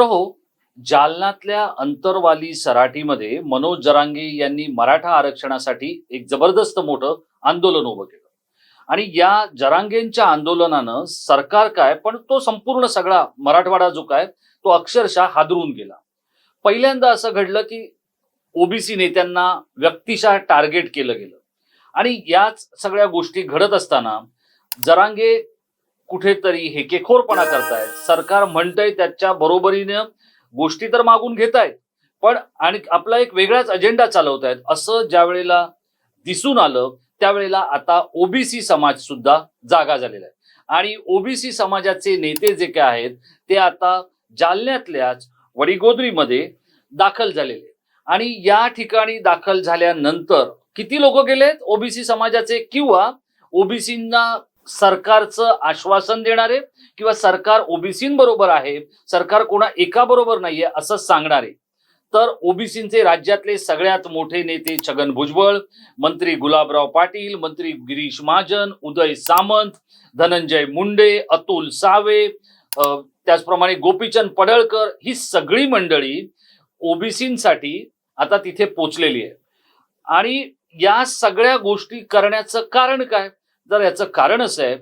मित्र हो. जालन्यातल्या अंतरवाली सराटीमध्ये मनोज जरांगे यांनी मराठा आरक्षणासाठी एक जबरदस्त मोठं आंदोलन उभं केलं. आणि या जरांगेंच्या आंदोलनानं सरकार काय पण तो संपूर्ण सगळा मराठवाडा जो काय तो अक्षरशः हादरून गेला. पहिल्यांदा असं घडलं की ओबीसी नेत्यांना व्यक्तिशः टार्गेट केलं गेलं. आणि याच सगळ्या गोष्टी घडत असताना जरांगे कुठेतरी हेकेखोरपणा करतायत. सरकार म्हणतंय त्याच्या बरोबरीनं गोष्टी तर मागून घेतायत पण आणि आपला एक वेगळाच अजेंडा चालवतायत. असं ज्या वेळेला दिसून आलं त्यावेळेला आता ओबीसी समाज सुद्धा जागा झालेला आहे. आणि ओबीसी समाजाचे नेते जे काय आहेत ते आता जालन्यातल्याच वडिगोद्रीमध्ये दाखल झालेले आणि या ठिकाणी दाखल झाल्यानंतर किती लोक गेलेत ओबीसी समाजाचे? किंवा ओबीसींना सरकारचं आश्वासन देणारे किंवा सरकार ओबीसींबरोबर आहे सरकार कोणा एका बरोबर नाहीये असं सांगणारे. तर ओबीसींचे राज्यातले सगळ्यात मोठे नेते छगन भुजबळ मंत्री गुलाबराव पाटील मंत्री गिरीश महाजन उदय सामंत धनंजय मुंडे अतुल सावे त्याचप्रमाणे गोपीचंद पडळकर ही सगळी मंडळी ओबीसींसाठी आता तिथे पोचलेली आहे. आणि या सगळ्या गोष्टी करण्याचं कारण काय? जर याचं कारण असं आहे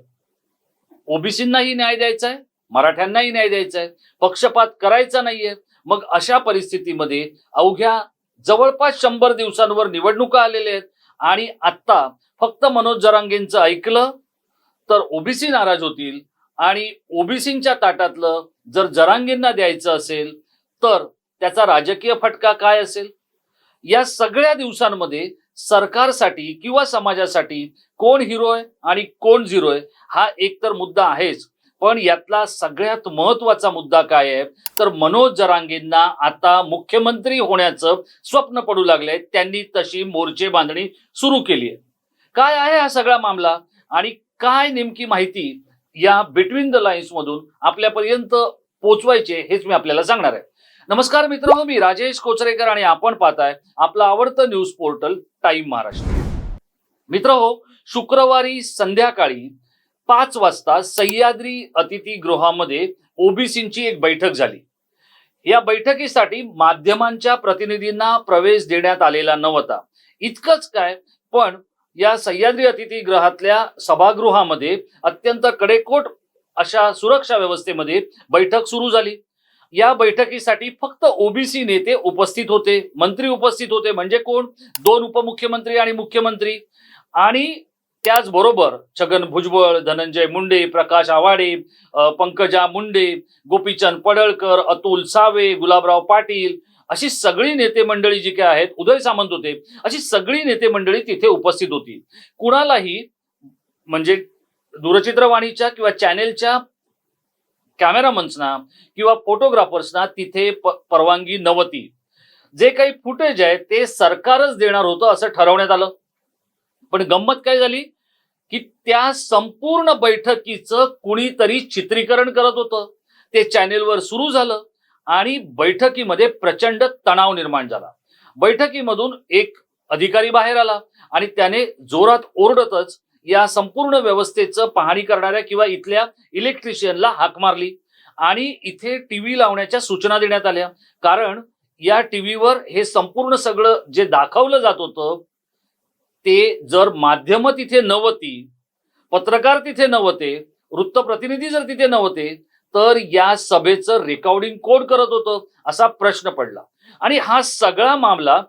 ओबीसींनाही न्याय द्यायचा आहे मराठ्यांनाही न्याय द्यायचा आहे पक्षपात करायचा नाहीये मग अशा परिस्थितीमध्ये अवघ्या जवळपास शंभर दिवसांवर निवडणुका आलेल्या आहेत आणि आत्ता फक्त मनोज जरांगेंचं ऐकलं तर ओबीसी नाराज होतील आणि ओबीसींच्या ताटातलं जर जरांगेंना द्यायचं असेल तर त्याचा राजकीय फटका काय असेल? या सगळ्या दिवसांमध्ये सरकारसाठी किंवा समाजासाठी कोण हिरो आहे आणि कोण झिरो आहे हा एक तर मुद्दा आहेच. पण यातला सगळ्यात महत्त्वाचा मुद्दा काय आहे? तर मनोज जरांगेंना आता मुख्यमंत्री होण्याचं स्वप्न पडू लागलंय. त्यांनी तशी मोर्चे बांधणी सुरू केली आहे. काय आहे हा सगळा मामला? आणि काय नेमकी माहिती या बिटवीन द लाईन्स मधून आपल्यापर्यंत पोचवायचे हेच मी आपल्याला सांगणार आहे. नमस्कार मित्र मी राजेश कोचरेकर आणि आपण पाहताय आपलं आवडतं न्यूज पोर्टल टाइम महाराष्ट्र. मित्र हो शुक्रवारी संध्याकाळी पाच वाजता सह्याद्री अतिथीगृहामध्ये ओबीसींची एक बैठक झाली. या बैठकीसाठी माध्यमांच्या प्रतिनिधींना प्रवेश देण्यात आलेला नव्हता. इतकंच काय पण या सह्याद्री अतिथीगृहातल्या सभागृहामध्ये अत्यंत कडेकोट अशा सुरक्षा व्यवस्थेमध्ये बैठक सुरू झाली. या बैठकीसाठी फक्त ओबीसी नेते उपस्थित होते मंत्री उपस्थित होते म्हणजे कोण? दोन उपमुख्यमंत्री आणि मुख्यमंत्री. आणि त्याचबरोबर छगन भुजबळ धनंजय मुंडे प्रकाश आवाडे पंकजा मुंडे गोपीचंद पडळकर अतुल सावे गुलाबराव पाटील अशी सगळी नेते मंडळी जी काय आहेत उदय सामंत होते अशी सगळी नेते मंडळी तिथे उपस्थित होती. कुणालाही म्हणजे दूरचित्रवाणीच्या किंवा चॅनेलच्या कॅमेरामन्सना किंवा फोटोग्राफर्सना तिथे प- परवानगी नव्हती. जे काही फुटेज आहे ते सरकारच देणार होतं असं ठरवण्यात आलं. पण गंमत काय झाली? की त्या संपूर्ण बैठकीचं कुणीतरी चित्रीकरण करत होतं. ते चॅनेलवर सुरू झालं आणि बैठकीमध्ये प्रचंड तणाव निर्माण झाला. बैठकीमधून एक अधिकारी बाहेर आला आणि त्याने जोरात ओरडतच या संपूर्ण व्यवस्थेचं पाहणी करणाऱ्या किंवा इथल्या इलेक्ट्रिशियनला हाक मारली. आणि इथे टीव्ही लावण्याच्या सूचना देण्यात आल्या. कारण या टीव्हीवर हे संपूर्ण सगळं जे दाखवलं जात होतं ते जर माध्यमं तिथे नव्हती पत्रकार तिथे नव्हते वृत्तप्रतिनिधी जर तिथे नव्हते तर या सभेचं रेकॉर्डिंग कोण करत होतं असा प्रश्न पडला. आणि हा सगळा मामला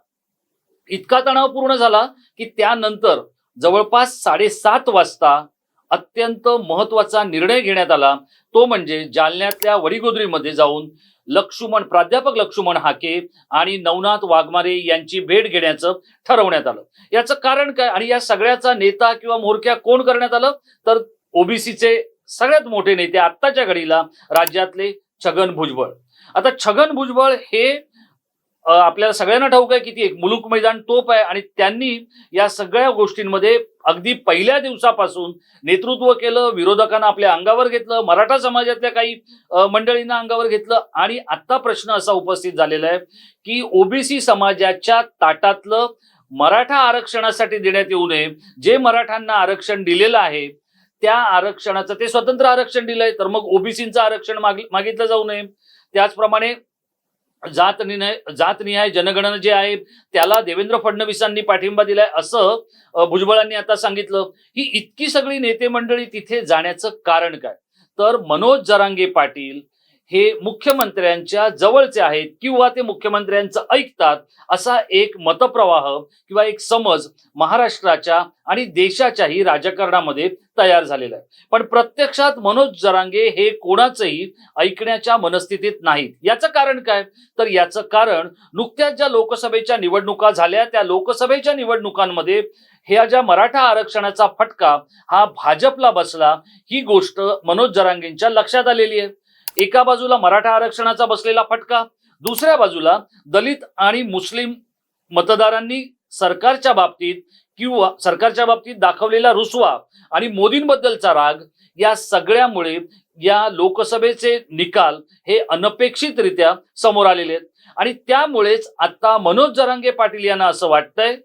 इतका तणावपूर्ण झाला की त्यानंतर जवळपास साडेसात वाजता अत्यंत महत्त्वाचा निर्णय घेण्यात आला. तो म्हणजे जालन्यातल्या वडीगोद्रीमध्ये जाऊन लक्ष्मण प्राध्यापक लक्ष्मण हाके आणि नवनाथ वाघमारे यांची भेट घेण्याचं ठरवण्यात आलं. याचं कारण काय? आणि या सगळ्याचा नेता किंवा मोरक्या कोण करण्यात आलं? तर ओबीसीचे सगळ्यात मोठे नेते आत्ताच्या घडीला राज्यातले छगन भुजबळ. आता छगन भुजबळ हे आपल्याला सगळ्यांना ठाऊक आहे की ती एक मुलुक मैदान तोप आहे आणि त्यांनी या सगळ्या गोष्टींमध्ये अगदी पहिल्या दिवसापासून नेतृत्व केलं विरोधकांना आपल्या अंगावर घेतलं मराठा समाजातल्या काही मंडळींना अंगावर घेतलं आणि आता प्रश्न असा उपस्थित झालेला आहे की ओबीसी समाजाच्या ताटातलं मराठा आरक्षणासाठी देण्यात येऊ नये. जे मराठ्यांना आरक्षण दिलेलं आहे त्या आरक्षणाचं ते स्वतंत्र आरक्षण दिलंय तर मग ओबीसीचं आरक्षण माग- मागितलं जाऊ नये. त्याचप्रमाणे जातनिर्णय जातनिहाय जनगणना जे आहे त्याला देवेंद्र फडणवीसांनी पाठिंबा दिलाय असं भुजबळांनी आता सांगितलं. ही इतकी सगळी नेते मंडळी तिथे जाण्याचं कारण काय? तर मनोज जरांगे पाटील हे मुख्यमंत्र्यांच्या जवळचे आहेत किंवा ते मुख्यमंत्र्यांचं ऐकतात असा एक मतप्रवाह किंवा एक समज महाराष्ट्राच्या आणि देशाच्याही राजकारणामध्ये तयार झालेला आहे. पण प्रत्यक्षात मनोज जरांगे हे कोणाचंही ऐकण्याच्या मनस्थितीत नाहीत. याचं कारण काय? तर याचं कारण नुकत्याच ज्या लोकसभेच्या निवडणुका झाल्या त्या लोकसभेच्या निवडणुकांमध्ये ह्या ज्या मराठा आरक्षणाचा फटका हा भाजपला बसला ही गोष्ट मनोज जरांगेंच्या लक्षात आलेली आहे. एका बाजूला मराठा आरक्षणाचा बसलेला फटका दुसऱ्या बाजूला दलित आणि मुस्लिम मतदारांनी सरकारच्या बाबतीत किंवा सरकारच्या बाबतीत दाखवलेला रुसवा आणि मोदींबद्दलचा राग या सगळ्यामुळे या लोकसभेचे निकाल हे अनपेक्षितरित्या समोर आलेले आहेत. आणि त्यामुळेच आता मनोज जरांगे पाटील यांना असं वाटतंय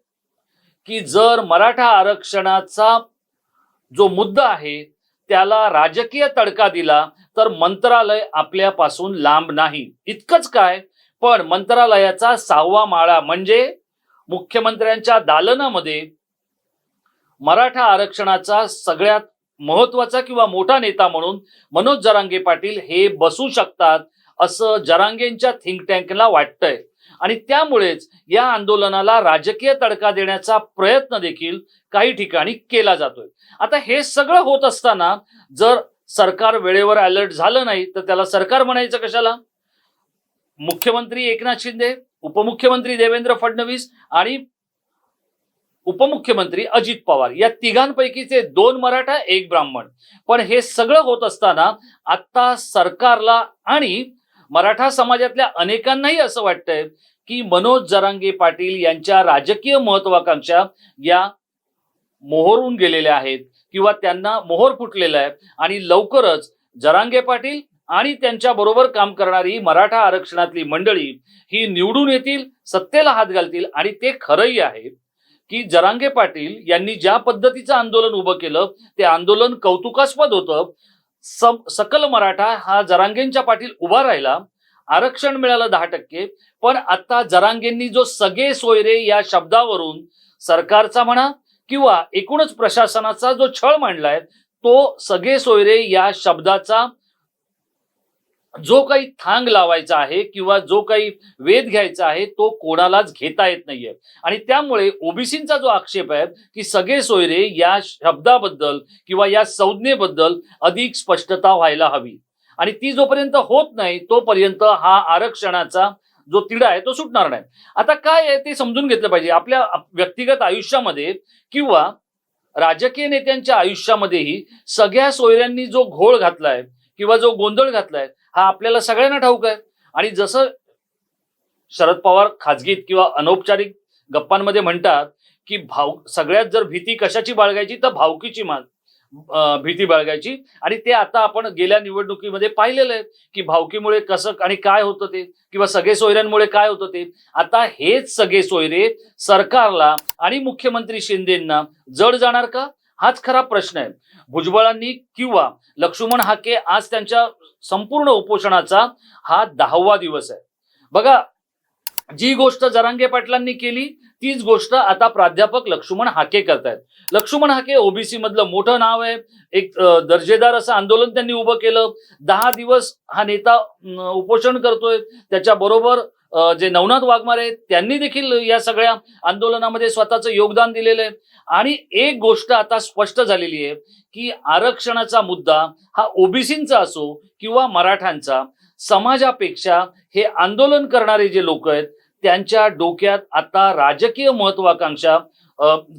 की जर मराठा आरक्षणाचा जो मुद्दा आहे त्याला राजकीय तडका दिला तर मंत्रालय आपल्यापासून लांब नाही. इतकंच काय पण मंत्रालयाचा सहावा माळा म्हणजे मुख्यमंत्र्यांच्या दालनामध्ये मराठा आरक्षणाचा सगळ्यात महत्त्वाचा किंवा मोठा नेता म्हणून मनोज जरांगे पाटील हे बसू शकतात असं जरांगेंच्या थिंक टँकला वाटतंय. आणि त्यामुळेच या आंदोलनाला राजकीय तडका देण्याचा प्रयत्न देखील काही ठिकाणी केला जातोय. आता हे सगळं होत असताना जर सरकार वेळेवर अलर्ट झालं नाही तर त्याला सरकार म्हणायचं कशाला? मुख्यमंत्री एकनाथ शिंदे उपमुख्यमंत्री देवेंद्र फडणवीस आणि उपमुख्यमंत्री अजित पवार. या तिघांपैकीचे दोन मराठा एक ब्राह्मण. पण हे सगळं होत असताना आता सरकारला आणि मराठा समाजातल्या अनेकांनाही असं वाटतंय की मनोज जरांगे पाटील यांच्या राजकीय महत्वाकांक्षा या मोहरून गेलेल्या आहेत. किंवा त्यांना मोहर फुटलेला आहे आणि लवकरच जरांगे पाटील आणि त्यांच्या बरोबर काम करणारी मराठा आरक्षणातली मंडळी ही निवडून येतील सत्तेला हात घालतील. आणि ते खरंही आहे की जरांगे पाटील यांनी ज्या पद्धतीचं आंदोलन उभं केलं ते आंदोलन कौतुकास्पद होतं. सकल मराठा हा जरांगेंच्या पाटील उभा राहिला. आरक्षण मिळालं दहा टक्के. पण आता जरांगेंनी जो सगळे सोयरे या शब्दावरून सरकारचा म्हणा किंवा एकूणच प्रशासनाचा जो छळ मांडलाय तो सगळे सोयरे या शब्दाचा जो काही थांग लावायचा आहे किंवा जो काही वेध घ्यायचा आहे तो कोणालाच घेता येत नाहीये. आणि त्यामुळे ओबीसींचा जो आक्षेप आहे की सगळे सोयरे या शब्दाबद्दल किंवा या संज्ञेबद्दल अधिक स्पष्टता व्हायला हवी. आणि ती जोपर्यंत होत नाही तोपर्यंत हा आरक्षणाचा जो तिढा आहे तो सुटणार नाही. आता काय आहे ते समजून घेतलं पाहिजे. आपल्या व्यक्तिगत आयुष्यामध्ये किंवा राजकीय नेत्यांच्या आयुष्यामध्येही सगळ्या सोयऱ्यांनी जो घोळ घातलाय किंवा जो गोंधळ घातलाय हा आपल्याला सगळ्यांना ठाऊक आहे. आणि जसं शरद पवार खाजगीत किंवा अनौपचारिक गप्पांमध्ये म्हणतात की भाव सगळ्यात जर भीती कशाची बाळगायची तर भावकीची मान. भीती बाळगायची. आणि ते आता आपण गेल्या निवडणुकीमध्ये पाहिलेलं आहे की भावकीमुळे कसं आणि काय होतं ते किंवा सगळे सोयऱ्यांमुळे काय होतं ते. आता हेच सगळे सोयरे सरकारला आणि मुख्यमंत्री शिंदेंना जड जाणार का? हाच खरा प्रश्न आहे. भुजबळांनी किंवा लक्ष्मण हाके आज त्यांच्या संपूर्ण उपोषणाचा हा दहावा दिवस आहे. बघा जी गोष्ट जरांगे पाटलांनी केली तीच गोष्ट आता प्राध्यापक लक्ष्मण हाके करतायत. लक्ष्मण हाके ओबीसी मधलं मोठं नाव आहे. एक दर्जेदार असं आंदोलन त्यांनी उभं केलं. दहा दिवस हा नेता उपोषण करतोय. त्याच्याबरोबर जे नवनाथ वाघमारे आहेत त्यांनी देखील या सगळ्या आंदोलनामध्ये स्वतःचं योगदान दिलेलं आहे. आणि एक गोष्ट आता स्पष्ट झालेली आहे की आरक्षणाचा मुद्दा हा ओबीसींचा असो किंवा मराठ्यांचा समाजापेक्षा हे आंदोलन करणारे जे लोक आहेत त्यांच्या डोक्यात आता राजकीय महत्वाकांक्षा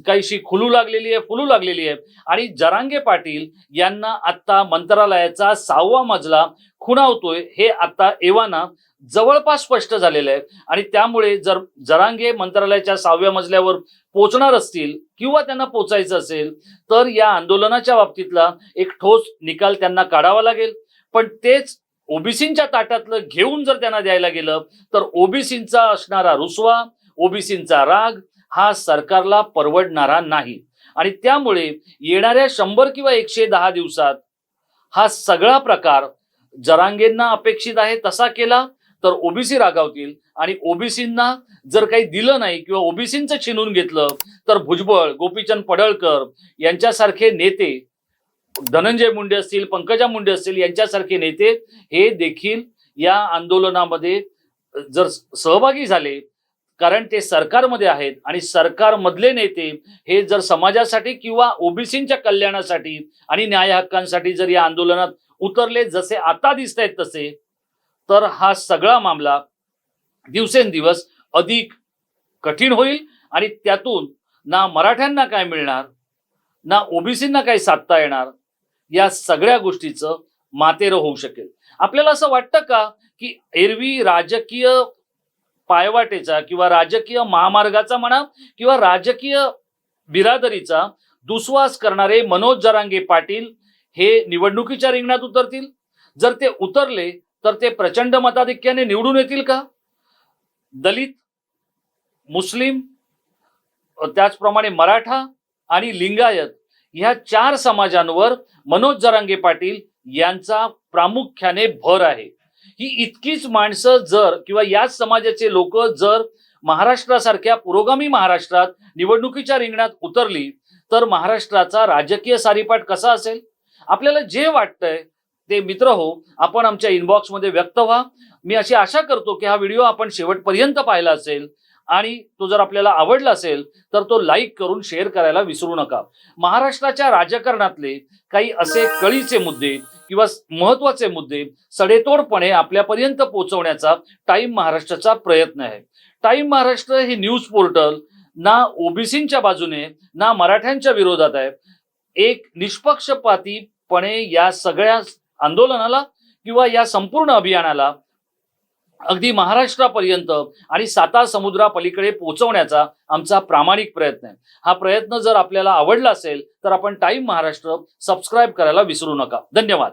काहीशी खुलू लागलेली आहे फुलू लागलेली आहे. आणि जरांगे पाटील यांना आता मंत्रालयाचा सहावा मजला खुणावतोय हे आता एव्हाना जवळपास स्पष्ट झालेलं आहे. आणि त्यामुळे जर जरांगे मंत्रालयाच्या सहाव्या मजल्यावर पोचणार असतील किंवा त्यांना पोचायचं असेल तर या आंदोलनाच्या बाबतीतला एक ठोस निकाल त्यांना काढावा लागेल. पण तेच ओबीसींच्या ताटातलं घेऊन जर त्यांना द्यायला गेलं तर ओबीसींचा असणारा रुसवा ओबीसींचा राग हा सरकारला परवडणारा नाही. आणि त्यामुळे येणाऱ्या शंभर किंवा एकशे दहा दिवसात हा सगळा प्रकार जरांगेंना अपेक्षित आहे तसा केला तर ओबीसी रागावतील. आणि ओबीसींना जर काही दिलं नाही किंवा ओबीसींचं छिनून घेतलं तर भुजबळ गोपीचंद पडळकर यांच्यासारखे नेते धनंजय मुंडे असतील पंकजा मुंडे असतील यांच्यासारखे नेते हे देखील या आंदोलनामध्ये जर सहभागी झाले कारण ते सरकारमध्ये आहेत आणि सरकारमधले नेते हे जर समाजासाठी किंवा ओबीसींच्या कल्याणासाठी आणि न्याय हक्कांसाठी जर या आंदोलनात उतरले जसे आता दिसत आहेत तसे तर हा सगळा मामला दिवसेंदिवस अधिक कठीण होईल आणि त्यातून ना मराठ्यांना काय मिळणार ना ओबीसींना काही साधता येणार या सगळ्या गोष्टीचं मातेर होऊ शकेल. आपल्याला असं वाटतं का की एरवी राजकीय पायवाटेचा किंवा राजकीय महामार्गाचा म्हणा किंवा राजकीय बिरादरीचा दुस्वास करणारे मनोज जरांगे पाटील हे निवडणुकीच्या रिंगणात उतरतील? जर ते उतरले तर ते प्रचंड मताधिक्याने निवडून येतील का? दलित मुस्लिम त्याचप्रमाणे मराठा आणि लिंगायत ह्या चार समाजांवर मनोज जरांगे पाटील यांचा प्रामुख्याने भर आहे. ही इतकीच माणसं जर किंवा याच समाजाचे लोक जर महाराष्ट्रासारख्या पुरोगामी महाराष्ट्रात निवडणुकीच्या रिंगणात उतरली तर महाराष्ट्राचा राजकीय सारीपाठ कसा असेल? आपल्याला जे वाटतंय ते मित्र हो आपण आमच्या इनबॉक्समध्ये व्यक्त व्हा. मी अशी आशा करतो की हा व्हिडिओ आपण शेवटपर्यंत पाहिला असेल. आणि तो जर आपल्याला आवडला असेल तर तो लाईक करून शेअर करायला विसरू नका. महाराष्ट्राच्या राजकारणातले काही असे कळीचे मुद्दे किंवा महत्त्वाचे मुद्दे सडेतोडपणे आपल्यापर्यंत पोहोचवण्याचा टाइम महाराष्ट्राचा प्रयत्न आहे. टाईम महाराष्ट्र हे न्यूज पोर्टल ना ओबीसींच्या बाजूने ना मराठ्यांच्या विरोधात आहे. एक निष्पक्षपातीपणे या सगळ्या आंदोलनाला किंवा या संपूर्ण अभियानाला अगदी महाराष्ट्रापर्यंत आणि साता समुद्रापलीकडे पोहोचवण्याचा आमचा प्रामाणिक प्रयत्न आहे. हा प्रयत्न जर आपल्याला आवडला असेल तर आपण टाइम महाराष्ट्र सबस्क्राईब करायला विसरू नका. धन्यवाद.